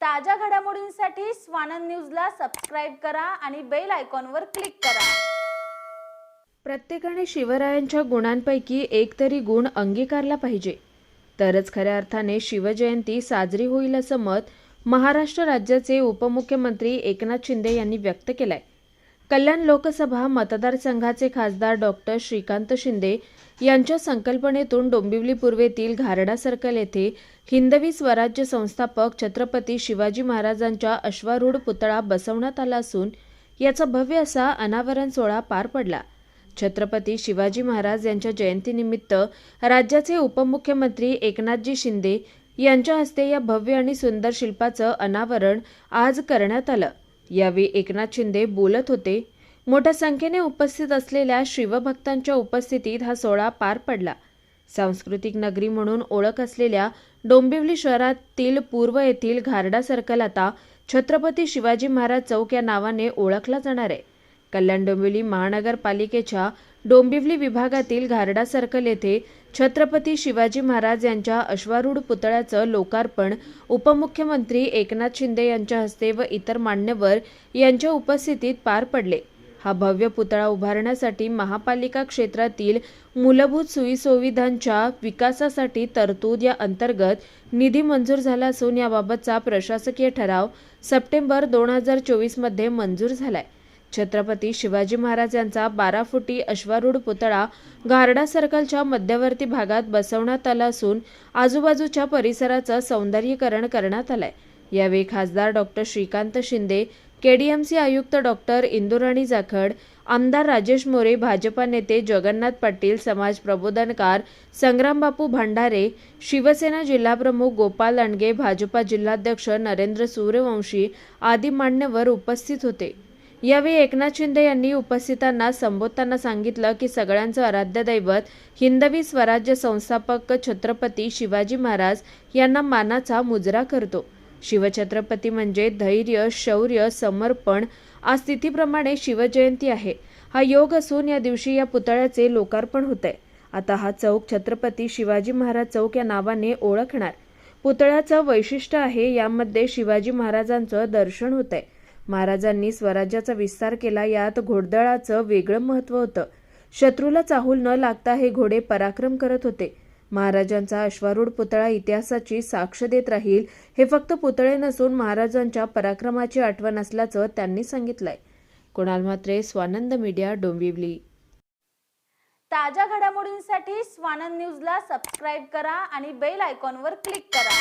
ताज्या घडामोडींसाठी स्वानंद न्यूजला सबस्क्राईब करा आणि बेल आयकॉनवर क्लिक करा. प्रत्येकाने शिवरायांच्या गुणांपैकी एक तरी गुण अंगीकारला पाहिजे. तरच खऱ्या अर्थाने शिवजयंती साजरी होईल असं मत महाराष्ट्र राज्याचे उपमुख्यमंत्री एकनाथ शिंदे यांनी व्यक्त केलंय. कल्याण लोकसभा मतदारसंघाचे खासदार डॉक्टर श्रीकांत शिंदे यांच्या संकल्पनेतून डोंबिवली पूर्वेतील घारडा सर्कल येथे हिंदवी स्वराज्य संस्थापक छत्रपती शिवाजी महाराजांच्या अश्वारूढ पुतळा बसवण्यात आला असून याचा भव्य असा अनावरण सोहळा पार पडला. छत्रपती शिवाजी महाराज यांच्या जयंतीनिमित्त राज्याचे उपमुख्यमंत्री एकनाथजी शिंदे यांच्या हस्ते या भव्य आणि सुंदर शिल्पाचं अनावरण आज करण्यात आलं. यावेळी एकनाथ शिंदे बोलत होते. मोठ्या संख्येने उपस्थित असलेल्या शिवभक्तांच्या उपस्थितीत हा सोहळा पार पडला. सांस्कृतिक नगरी म्हणून ओळख असलेल्या डोंबिवली शहरातील पूर्व येथील घारडा सर्कल आता छत्रपती शिवाजी महाराज चौक या नावाने ओळखला जाणार आहे. कल्याण डोंबिवली महानगरपालिकेच्या डोंबिवली विभागातील घारडा सर्कल येथे छत्रपती शिवाजी महाराज यांच्या अश्वारूढ पुतळ्याचं लोकार्पण उपमुख्यमंत्री एकनाथ शिंदे यांच्या हस्ते व इतर मान्यवर यांच्या उपस्थितीत पार पडले. हा भव्य पुतळा उभारण्यासाठी महापालिका क्षेत्रातील मूलभूत सोयीसुविधांच्या विकासासाठी तरतूद या अंतर्गत निधी मंजूर झाला असून याबाबतचा प्रशासकीय ठराव सप्टेंबर दोन हजार चोवीसमध्ये मंजूर झालाय. छत्रपती शिवाजी महाराज यांचा बारा फुटी अश्वारूढ पुतळा गारडा सर्कलच्या मध्यवर्ती भागात बसवण्यात आला असून आजूबाजूच्या परिसराचं सौंदर्यीकरण करण्यात आलंय. यावेळी खासदार डॉक्टर श्रीकांत शिंदे केडीएमसी आयुक्त डॉक्टर इंदुराणी जाखड आमदार राजेश मोरे भाजपा नेते जगन्नाथ पाटील समाज प्रबोधनकार संग्रामबापू भंडारे शिवसेना जिल्हाप्रमुख गोपाल लांडगे भाजपा जिल्हाध्यक्ष नरेंद्र सूर्यवंशी आदी मान्यवर उपस्थित होते. यावेळी एकनाथ शिंदे यांनी उपस्थितांना संबोधताना सांगितलं की सगळ्यांचं आराध्य दैवत हिंदवी स्वराज्य संस्थापक छत्रपती शिवाजी महाराज यांना मानाचा मुजरा करतो. शिवछत्रपती म्हणजे धैर्य शौर्य समर्पण आज तिथीप्रमाणे शिवजयंती आहे. हा योग असून या दिवशी या पुतळ्याचे लोकार्पण होत आता हा चौक छत्रपती शिवाजी महाराज चौक या नावाने ओळखणार. पुतळ्याचं वैशिष्ट्य आहे यामध्ये शिवाजी महाराजांचं दर्शन होत आहे महाराजांनी स्वराज्याचा विस्तार केला. यात घोडदळाचं वेगळं महत्त्व होतं. शत्रूला चाहूल न लागता हे घोडे पराक्रम करत होते. महाराजांचा अश्वारूढ पुतळा इतिहासाची साक्ष देत राहील हे फक्त पुतळे नसून महाराजांच्या पराक्रमाची आठवण असल्याचं त्यांनी सांगितलंय. कुणाल म्हात्रे स्वानंद मीडिया डोंबिवली. ताज्या घडामोडींसाठी स्वानंद न्यूजला सबस्क्राईब करा आणि बेल आयकॉनवर क्लिक करा.